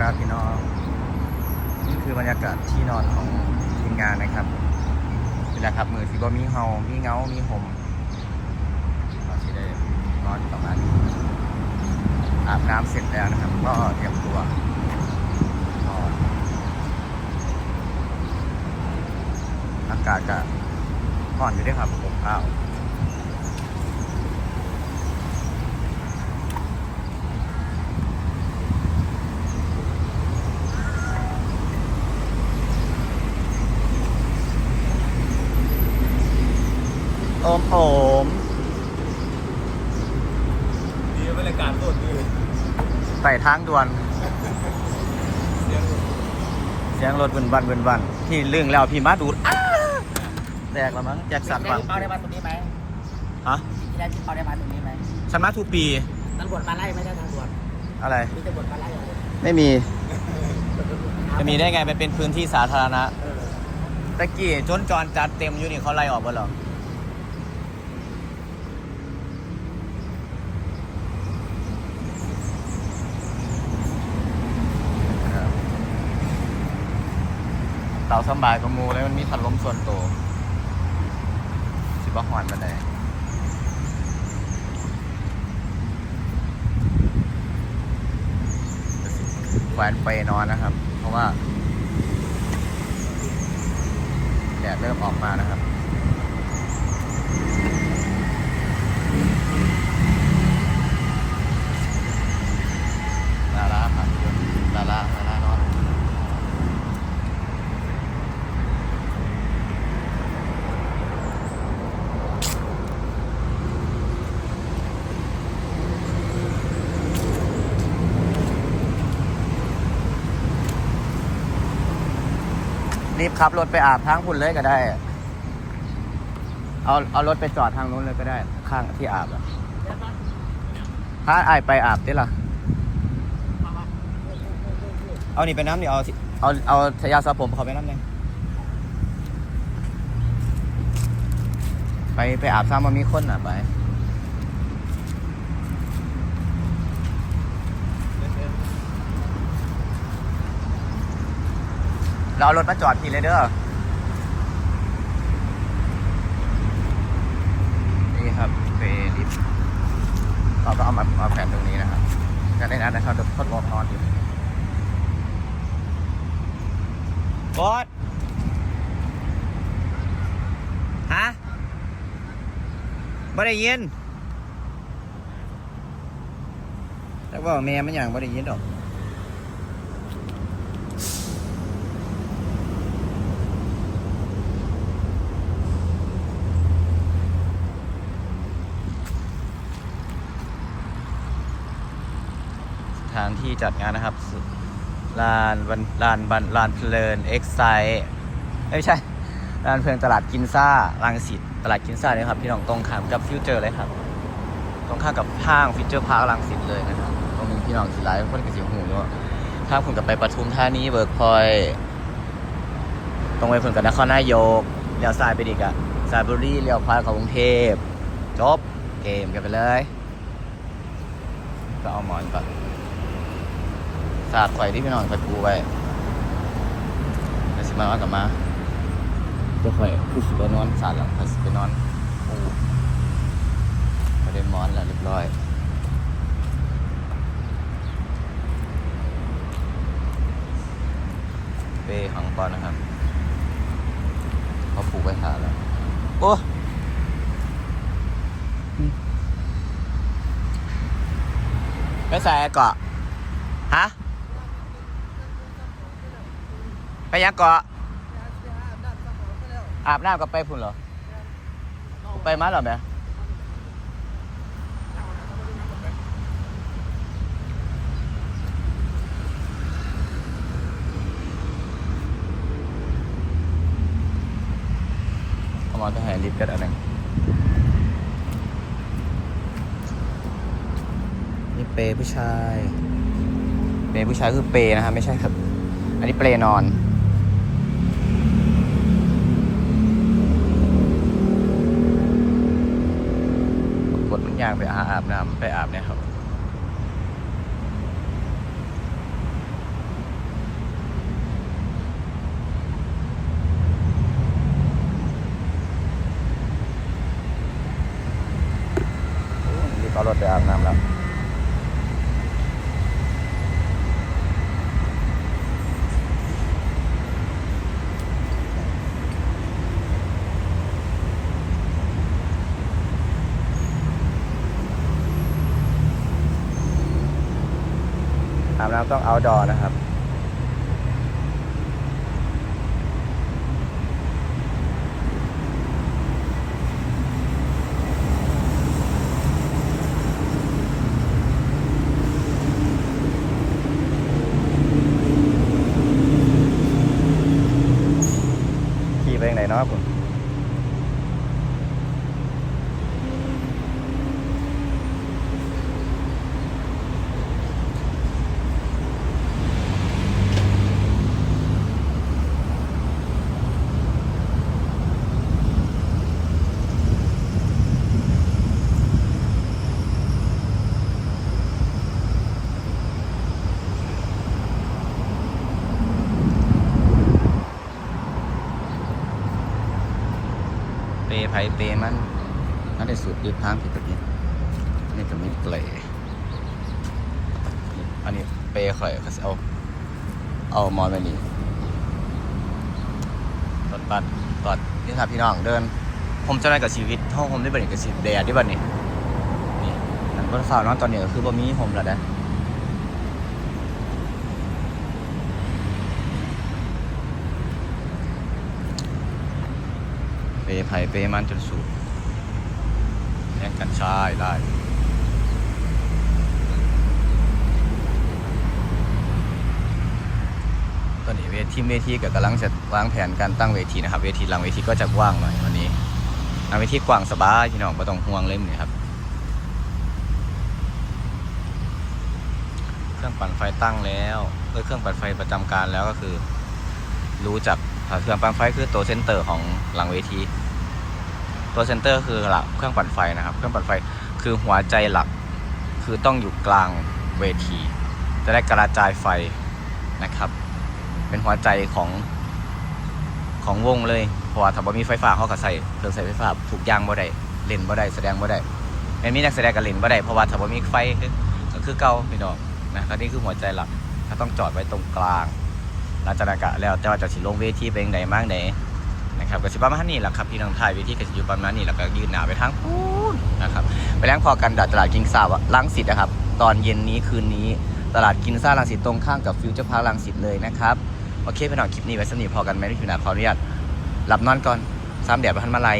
ครับพี่น้อง นี่คือบรรยากาศที่นอนของทีมงานนะครับนี่แหละครับมือที่บ่มีเฮามีเงา มีห่มเราที่ได้นอนประมาณนี้อาบน้ำเสร็จแล้วนะครับ ก็เตรียมตัวนอนอากาศก็ร้อนอยู่ด้วยครับผมอ้าว โอมโอมดีบรรยากาศสดดีใส่ทางด่วน เสียงเสียงรถบึนบันบึนบันที่เรื่องแล้วพี่มาดูดอ้าแตกแล้วมั้งแจ็คสันได้ฟังที่เป้าได้มาตรงนี้ไหมฮะที่ได้ที่เป้าได้มาตรงนี้ไหมฉันมาทุกปีตำรวจมาไล่ไม่ได้ตำรวจอะไรมีตำรวจมาไล่อย่างเดียวไม่มี จะมีได้ไงมันเป็นพื้นที่สาธารณะเออตะกี้จนจรจัดเต็มอยู่นี่เขาไล่ออกบ่หรอ เต่าสบายกับมูแล้วมันมีพัดลมส่วนตัวสิบ่หอนมาได้แขวนไปนอนนะครับ เพราะว่าแดดเริ่มออกมานะครับ ลาล่าครับลาล่าลาล่านอน รีบขับรถไปอาบทางพุ่นเลยก็ได้ เอาเอารถไปจอดทางนู้นเลยก็ได้ ข้างที่อาบอะถ้าไอายไปอาบได้ล่ะ เอานี่ไปน้ำนี่เอาสิเอาเอายาสระผมเขาไปน้ำเนี่ยไปไปอาบซ้ำมามีคนอะไป เราเอารถมาจอดพี่เลยเด้อ นี่ครับเฟลิปเราก็เอามามาแผ่นตรงนี้นะครับก็ได้นั้นนะครับทดลองนอนอยู่กดฮะไม่ได้ยินแต่ว่าแม่มันอย่างไม่ได้ยินหรอก สถานที่จัดงานนะครับลานวันลานบันลานเพลินเอ็กไซไม่ใช่ลานเพลินตลาดกินซ่ารังสิตตลาดกินซ่าเนี่ยครับพี่น้องตรงข้ามกับฟิวเจอร์เลยครับ ตรงข้ามกับห้างฟิวเจอร์พาร์ครังสิตเลยนะครับตรงนี้พี่น้องสิไลฟ์คนกระสิหูด้วยถ้าคุณกับไปปทุมธานี้เบิร์กพอยตรงไปเพิ่นกับนครนายกเลี้ยวซ้ายไปดีกอะสายบุรีเลี้ยวขวาเข้ากรุงเทพจบเกมกันไปเลย ก็เอาหมอนก่อน สาดไข่ที่พี่น้องเคยปูไว้เดี๋ยวสิมาว่ากับมาจะค่อยผู้สุดนอนสาดแล้วค่อยสิไปนอนปูประเด็นหมอนแล้วเรียบร้อยเป้หังก่อนนะครับเขาปูกไว้ทาแล้ว โอ้ไปใส่เกาะฮะ ไปยังเกาะอาบน้ำกับไปพุ่นเหรอ ไปมาเหรอแม่เอามาต้องให้ลิฟต์กันอันหนึ่งนี่เปย์ผู้ชาย เปย์ผู้ชายคือเปย์นะครับไม่ใช่ครับ อันนี้เปย์นอนาบน้ำไปอาบเนี่ยครับโอ้ยนี่เขารถไปอาบน้ำแล้ว น้ำต้องเอาดอนะครับ ขี่ไปยังไหนเนาะคุณ เปไผเปมันนั่นได้สุดดีทางผิดตะกี้นี่จะไม่เปลอันนี้เปข่อยเขาเอาเอามอนไปนี่รถบัสตอดนี่ครับพี่น้องเดิน ผมจะได้กับชีวิตห้องผมได้บันี้กับชีวิตแดดได้บัดนี้นี่อันบนฝ่าวนอนตอนนี้ก็คือบ่มีผมแล้วนะ เปไผ่เปมันจนสุดแย่กันใช้ได้ตอนนี้เวทีเวทีกับกำลังจะวางแผนการตั้งเวทีนะครับเวทีหลังเวทีก็จะกว้างหน่อยวันนี้หลังเวทีกว้างสบายพี่น้องไม่ต้องห่วงเลยมือนี่ครับเครื่องปั่นไฟตั้งแล้วเอ้ยเครื่องปั่นไฟประจำการแล้วก็คือ รู้จัก เครื่องปั่นไฟคือตัวเซนเตอร์ของหลังเวที ตัวเซนเตอร์คือหลักเครื่องปั่นไฟนะครับ เครื่องปั่นไฟคือหัวใจหลัก คือต้องอยู่กลางเวที จะได้กระจายไฟนะครับ เป็นหัวใจของของวงเลยเพราะว่าถ้าบ่มีไฟฟ้าเขาก็ใส่เครื่องใส่ไฟฟ้าถูกย่างบ่ได้เล่นบ่ได้แสดงบ่ได้แม้มีนักแสดงก็เล่นบ่ได้เพราะว่าถ้าบ่มีไฟคือก็คือเก่าพี่น้องนะก็นี่คือหัวใจหลักถ้าต้องจอดไว้ตรงกลาง หลังจากนั้นก็แล้วแต่ว่าจะสิลงเวทีไปยังไดมากไหนนะครับก็สิประมาณนี้แหละครับพี่น้องถ่ายเวทีก็สิอยู่ประมาณนี้แล้วก็ยืนหน้าไปทางพูนนะครับไปแล้งพอกันดัดตลาดกิงซ่าวลังสิตนะครับ ตอนเย็นนี้คืนนี้ตลาดกินซ่าลังสิตตรงข้ามกับฟิวเจอร์พาร์คลังสิตเลยนะครับโอเคพี่น้องคลิปนี้ไว้สำหรับพอกันไหมที่พี่นาขออนุญาตหลับนอนก่อนซ้ำแดดพันมาลัย